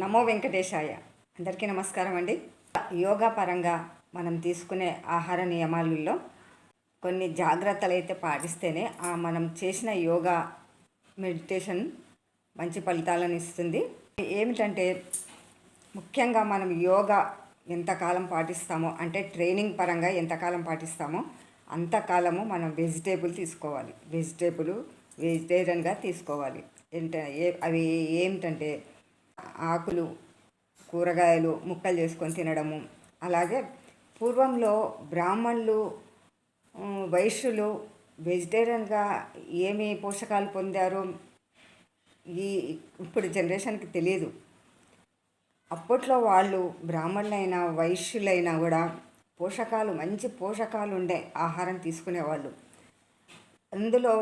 నమో వెంకటేశాయ. అందరికీ నమస్కారం అండి. యోగా పరంగా మనం తీసుకునే ఆహార నియమాలలో కొన్ని జాగ్రత్తలు అయితే పాటిస్తేనే ఆ మనం చేసిన యోగా మెడిటేషన్ మంచి ఫలితాలను ఇస్తుంది. ఏమిటంటే ముఖ్యంగా మనం యోగా ఎంతకాలం పాటిస్తామో అంటే ట్రైనింగ్ పరంగా ఎంతకాలం పాటిస్తామో అంతకాలము మనం వెజిటేబుల్ తీసుకోవాలి. వెజిటేబుల్ వెజిటేరియన్గా తీసుకోవాలి. ఏంట ఏ అవి ఏమిటంటే ఆకులు కూరగాయలు ముక్కలు చేసుకొని తినడము. అలాగే పూర్వంలో బ్రాహ్మణులు వైశ్యులు వెజిటేరియన్గా ఏమి పోషకాలు పొందారో ఈ ఇప్పుడు జనరేషన్కి తెలియదు. అప్పట్లో వాళ్ళు బ్రాహ్మణులైనా వైశ్యులైనా కూడా పోషకాలు మంచి పోషకాలు ఉండే ఆహారం తీసుకునేవాళ్ళు. అందులో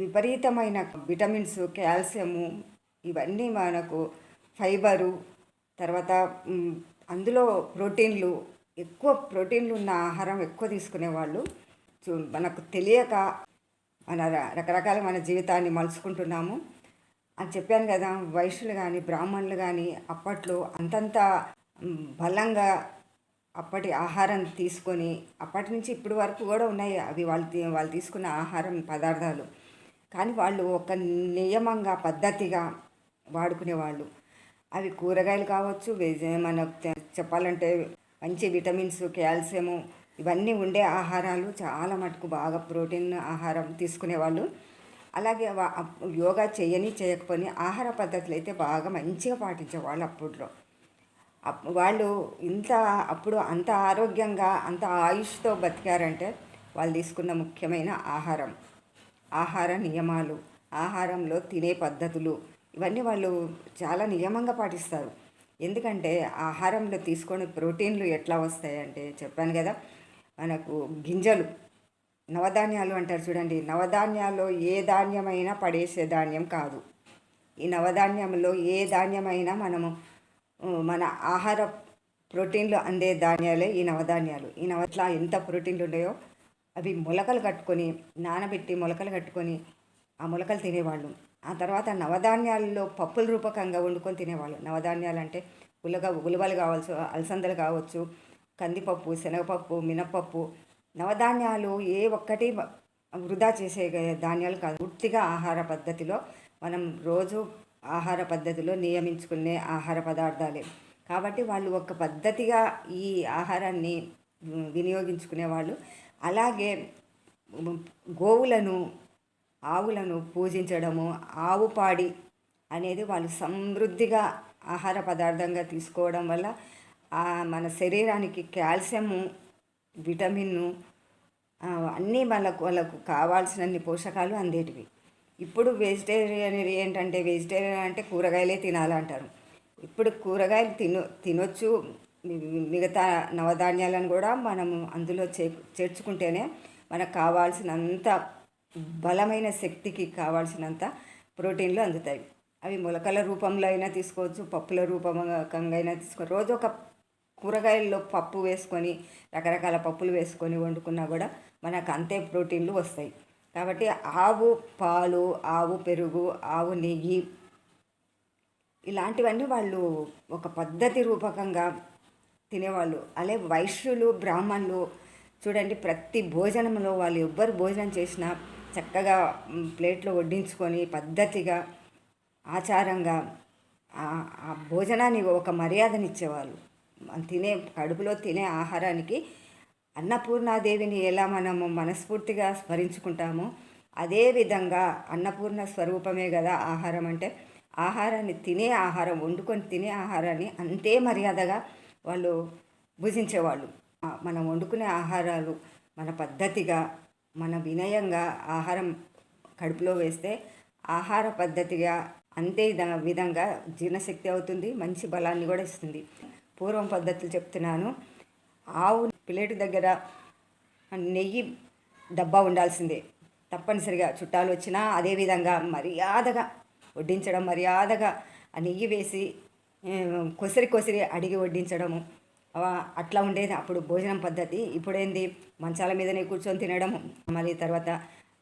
విపరీతమైన విటమిన్స్ కాల్షియము ఇవన్నీ మనకు ఫైబరు తర్వాత అందులో ప్రోటీన్లు ఎక్కువ ప్రోటీన్లు ఉన్న ఆహారం ఎక్కువ తీసుకునేవాళ్ళు. చూ మనకు తెలియక మన రకరకాల మన జీవితాన్ని మలుచుకుంటున్నాము. అని చెప్పాను కదా వైశ్యులు కానీ బ్రాహ్మణులు కానీ అప్పట్లో అంతంత బలంగా అప్పటి ఆహారం తీసుకొని అప్పటి నుంచి ఇప్పటి వరకు కూడా ఉన్నాయి. అవి వాళ్ళు తీ- వాళ్ళు తీసుకున్న ఆహారం పదార్థాలు. కానీ వాళ్ళు ఒక నియమంగా పద్ధతిగా వాడుకునేవాళ్ళు. అవి కూరగాయలు కావచ్చు వెజ్ మనకు చెప్పాలంటే మంచి విటమిన్స్ కాల్షియము ఇవన్నీ ఉండే ఆహారాలు చాలా మటుకు బాగా ప్రోటీన్ ఆహారం తీసుకునేవాళ్ళు. అలాగే యోగా చేయని చేయకపోని ఆహార పద్ధతులు అయితే బాగా మంచిగా పాటించేవాళ్ళు అప్పట్లో. అప్- వాళ్ళు ఇంత అప్పుడు అంత ఆరోగ్యంగా అంత ఆయుష్తో బతికారంటే వాళ్ళు తీసుకున్న ముఖ్యమైన ఆహారం. ఆహార నియమాలు ఆహారంలో తినే పద్ధతులు ఇవన్నీ వాళ్ళు చాలా నియమంగా పాటిస్తారు. ఎందుకంటే ఆహారంలో తీసుకొని ప్రోటీన్లు ఎట్లా వస్తాయంటే చెప్పాను కదా మనకు గింజలు నవధాన్యాలు అంటారు చూడండి. నవధాన్యాల్లో ఏ ధాన్యమైనా పడేసే ధాన్యం కాదు. ఈ నవధాన్యంలో ఏ ధాన్యమైనా మనము మన ఆహార ప్రోటీన్లు అందే ధాన్యాలే ఈ నవధాన్యాలు. ఈ నవట్లా ఎంత ప్రోటీన్లు ఉన్నాయో అవి మొలకలు కట్టుకొని నానబెట్టి మొలకలు కట్టుకొని ఆ మొలకలు తినేవాళ్ళు. ఆ తర్వాత నవధాన్యాలలో పప్పుల రూపకంగా వండుకొని తినేవాళ్ళు. నవధాన్యాలు అంటే ఉలగ ఉలవలు కావచ్చు అలసందలు కావచ్చు కందిపప్పు శనగపప్పు మినపప్పు నవధాన్యాలు ఏ ఒక్కటి వృధా చేసే ధాన్యాలు కాదు. పూర్తిగా ఆహార పద్ధతిలో మనం రోజు ఆహార పద్ధతిలో నియమించుకునే ఆహార పదార్థాలే. కాబట్టి వాళ్ళు ఒక పద్ధతిగా ఈ ఆహారాన్ని వినియోగించుకునేవాళ్ళు. అలాగే గోవులను ఆవులను పూజించడము ఆవు పాడి అనేది వాళ్ళు సమృద్ధిగా ఆహార పదార్థంగా తీసుకోవడం వల్ల మన శరీరానికి కాల్షియము విటమిన్ను అన్నీ వాళ్ళకు వాళ్ళకు కావాల్సినన్ని పోషకాలు అందేటివి. ఇప్పుడు వెజిటేరియన్ ఏంటంటే వెజిటేరియన్ అంటే కూరగాయలే తినాలంటారు. ఇప్పుడు కూరగాయలు తిన తినొచ్చు. మిగతా నవధాన్యాలను కూడా మనము అందులో చే చేర్చుకుంటేనే మనకు కావాల్సినంత బలమైన శక్తికి కావాల్సినంత ప్రోటీన్లు అందుతాయి. అవి మొలకల రూపంలో అయినా తీసుకోవచ్చు పప్పుల రూపకంగా అయినా తీసుకోవచ్చు రోజు ఒక కూరగాయల్లో పప్పు వేసుకొని రకరకాల పప్పులు వేసుకొని వండుకున్నా కూడా మనకు అంతే ప్రోటీన్లు వస్తాయి. కాబట్టి ఆవు పాలు ఆవు పెరుగు ఆవు నెయ్యి ఇలాంటివన్నీ వాళ్ళు ఒక పద్ధతి రూపకంగా తినేవాళ్ళు. అలాగే వైశ్యులు బ్రాహ్మణులు చూడండి ప్రతి భోజనంలో వాళ్ళు ఎవ్వరు భోజనం చేసినా చక్కగా ప్లేట్లో వడ్డించుకొని పద్ధతిగా ఆచారంగా ఆ- భోజనానికి భోజనాన్ని ఒక మర్యాదనిచ్చేవాళ్ళు. మనం తినే కడుపులో తినే ఆహారానికి అన్నపూర్ణాదేవిని ఎలా మనము మనస్ఫూర్తిగా స్మరించుకుంటామో అదే విధంగా అన్నపూర్ణ స్వరూపమే కదా ఆహారం అంటే ఆహారాన్ని తినే ఆహారం వండుకొని తినే ఆహారాన్ని అంతే మర్యాదగా వాళ్ళు భుజించేవాళ్ళు. మనం వండుకునే ఆహారాలు మన పద్ధతిగా మన వినయంగా ఆహారం కడుపులో వేస్తే ఆహార పద్ధతిగా అంతే విధ- విధంగా జీర్ణశక్తి అవుతుంది మంచి బలాన్ని కూడా ఇస్తుంది. పూర్వం పద్ధతులు చెప్తున్నాను. ఆవు ప్లేటు దగ్గర నెయ్యి డబ్బా ఉండాల్సిందే. తప్పనిసరిగా చుట్టాలు వచ్చినా అదే విధంగా మర్యాదగా వడ్డించడం మర్యాదగా ఆ నెయ్యి వేసి కొసరి కొసిరి కొసిరి అడిగి వడ్డించడము. అట్లా ఉండేది అప్పుడు భోజనం పద్ధతి. ఇప్పుడేంది? మంచాల మీదనే కూర్చొని తినడము. మళ్ళీ తర్వాత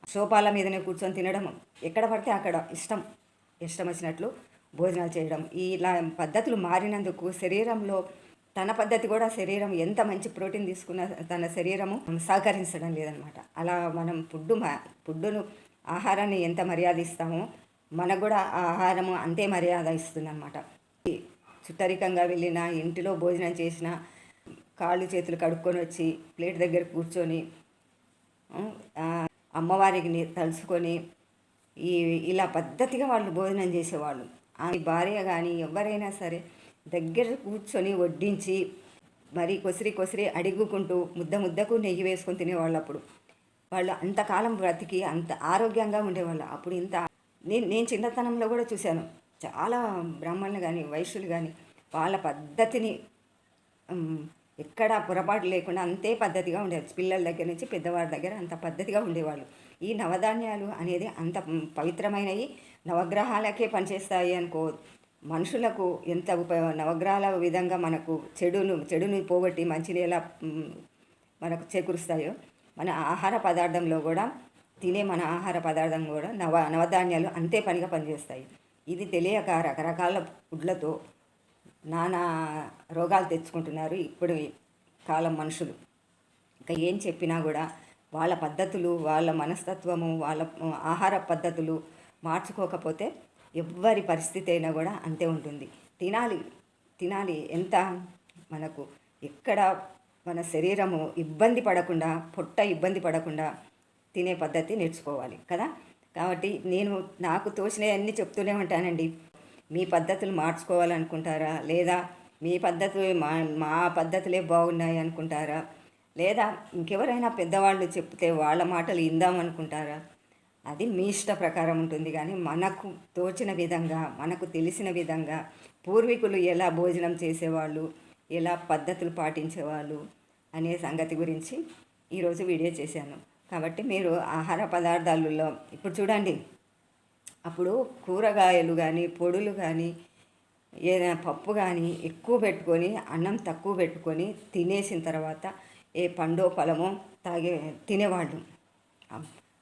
సోఫాల మీదనే కూర్చొని తినడము. ఎక్కడ పడితే అక్కడ ఇష్టం. ఇష్టం వచ్చినట్లు భోజనాలు చేయడం. ఇలా పద్ధతులు మారినందుకు శరీరంలో తన పద్ధతి కూడా శరీరం ఎంత మంచి ప్రోటీన్ తీసుకున్న తన శరీరము సహకరించడం లేదనమాట. అలా మనం ఫుడ్ ఫుడ్డును ఆహారాన్ని ఎంత మర్యాద ఇస్తామో మనకు కూడా ఆ ఆహారము అంతే మర్యాద ఇస్తుంది అనమాట చుట్టరికంగా వెళ్ళిన ఇంటిలో భోజనం చేసిన కాళ్ళు చేతులు కడుక్కొని వచ్చి ప్లేట్ దగ్గర కూర్చొని అమ్మవారికి తలుసుకొని తలుచుకొని ఈ ఇలా పద్ధతిగా వాళ్ళు భోజనం చేసేవాళ్ళు. ఆమె భార్య కానీ ఎవరైనా సరే దగ్గర కూర్చొని వడ్డించి మరి కొసిరి కొసిరి అడుగుకుంటూ ముద్ద ముద్దకు నెయ్యి వేసుకొని తినేవాళ్ళు అప్పుడు వాళ్ళు అంతకాలం బ్రతికి అంత ఆరోగ్యంగా ఉండేవాళ్ళు. అప్పుడు ఇంత నేను నేను చిన్నతనంలో కూడా చూశాను. చాలా బ్రాహ్మణులు కానీ వైశ్యులు కానీ వాళ్ళ పద్ధతిని ఎక్కడా ఎక్కడ పొరపాటు లేకుండా అంతే పద్ధతిగా ఉండేది పిల్లల దగ్గర నుంచి పెద్దవారి దగ్గర అంత పద్ధతిగా ఉండేవాళ్ళు. ఈ నవధాన్యాలు అనేది అంత పవిత్రమైనవి. నవగ్రహాలకే పనిచేస్తాయి అనుకో మనుషులకు ఎంత ఉప నవగ్రహాల విధంగా మనకు చెడును చెడుని పోగొట్టి మంచిని ఎలా మనకు చేకూరుస్తాయో మన ఆహార పదార్థంలో కూడా తినే మన ఆహార పదార్థం కూడా నవ నవధాన్యాలు అంతే పనిగా పనిచేస్తాయి. ఇది తెలియక రకరకాల ఫుడ్లతో నానా రోగాలు తెచ్చుకుంటున్నారు ఇప్పుడు కాలం మనుషులు. ఇంకా ఏం చెప్పినా కూడా వాళ్ళ పద్ధతులు వాళ్ళ మనస్తత్వము వాళ్ళ ఆహార పద్ధతులు మార్చుకోకపోతే ఎవ్వరి పరిస్థితి అయినా కూడా అంతే ఉంటుంది. తినాలి తినాలి ఎంత మనకు ఎక్కడ మన శరీరము ఇబ్బంది పడకుండా పొట్ట ఇబ్బంది పడకుండా తినే పద్ధతి నేర్చుకోవాలి కదా. కాబట్టి నేను నాకు తోచినవన్నీ చెప్తూనే ఉంటానండి. మీ పద్ధతులు మార్చుకోవాలనుకుంటారా? లేదా మీ పద్ధతులు మా మా పద్ధతులే బాగున్నాయి అనుకుంటారా? లేదా ఇంకెవరైనా పెద్దవాళ్ళు చెప్తే వాళ్ళ మాటలు ఇందామనుకుంటారా అది మీ ఇష్ట ప్రకారం ఉంటుంది. కానీ మనకు తోచిన విధంగా మనకు తెలిసిన విధంగా పూర్వీకులు ఎలా భోజనం చేసేవాళ్ళు ఎలా పద్ధతులు పాటించేవాళ్ళు అనే సంగతి గురించి ఈరోజు వీడియో చేశాను. కాబట్టి మీరు ఆహార పదార్థాలలో ఇప్పుడు చూడండి అప్పుడు కూరగాయలు కానీ పొడులు కానీ ఏదైనా పప్పు కానీ ఎక్కువ పెట్టుకొని అన్నం తక్కువ పెట్టుకొని తినేసిన తర్వాత ఏ పండో ఫలమో తాగే తినేవాళ్ళు.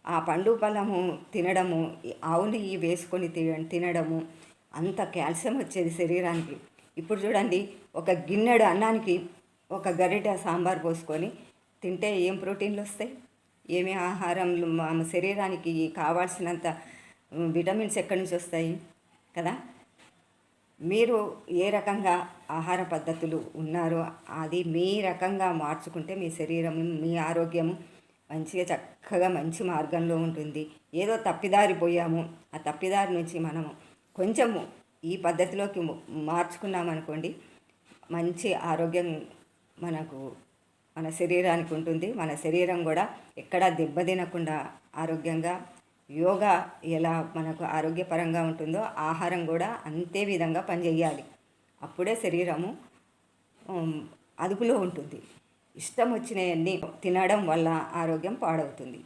ఆ- పండు ఫలము తినడము ఆవు నెయ్యి వేసుకొని తినడము అంత కాల్షియం వచ్చేది శరీరానికి. ఇప్పుడు చూడండి ఒక గిన్నెడు అన్నానికి ఒక గరిట సాంబార్ పోసుకొని తింటే ఏం ప్రోటీన్లు వస్తాయి? ఏమి ఆహారంలో మన శరీరానికి కావాల్సినంత విటమిన్స్ ఎక్కడి నుంచి వస్తాయి? కదా? మీరు ఏ రకంగా ఆహార పద్ధతులు ఉన్నారో అది మీ రకంగా మార్చుకుంటే మీ శరీరం మీ ఆరోగ్యం మంచిగా చక్కగా మంచి మార్గంలో ఉంటుంది. ఏదో తప్పిదారి పోయాము ఆ తప్పిదారి నుంచి మనము కొంచెము ఈ పద్ధతిలోకి మార్చుకున్నామనుకోండి మంచి ఆరోగ్యం మనకు మన శరీరానికి ఉంటుంది. మన శరీరం కూడా ఎక్కడా దెబ్బతినకుండా ఆరోగ్యంగా యోగా ఎలా మనకు ఆరోగ్యపరంగా ఉంటుందో ఆహారం కూడా అంతే విధంగా పనిచేయాలి. అప్పుడే శరీరము అదుపులో ఉంటుంది. ఇష్టం వచ్చినవన్నీ తినడం వల్ల ఆరోగ్యం పాడవుతుంది.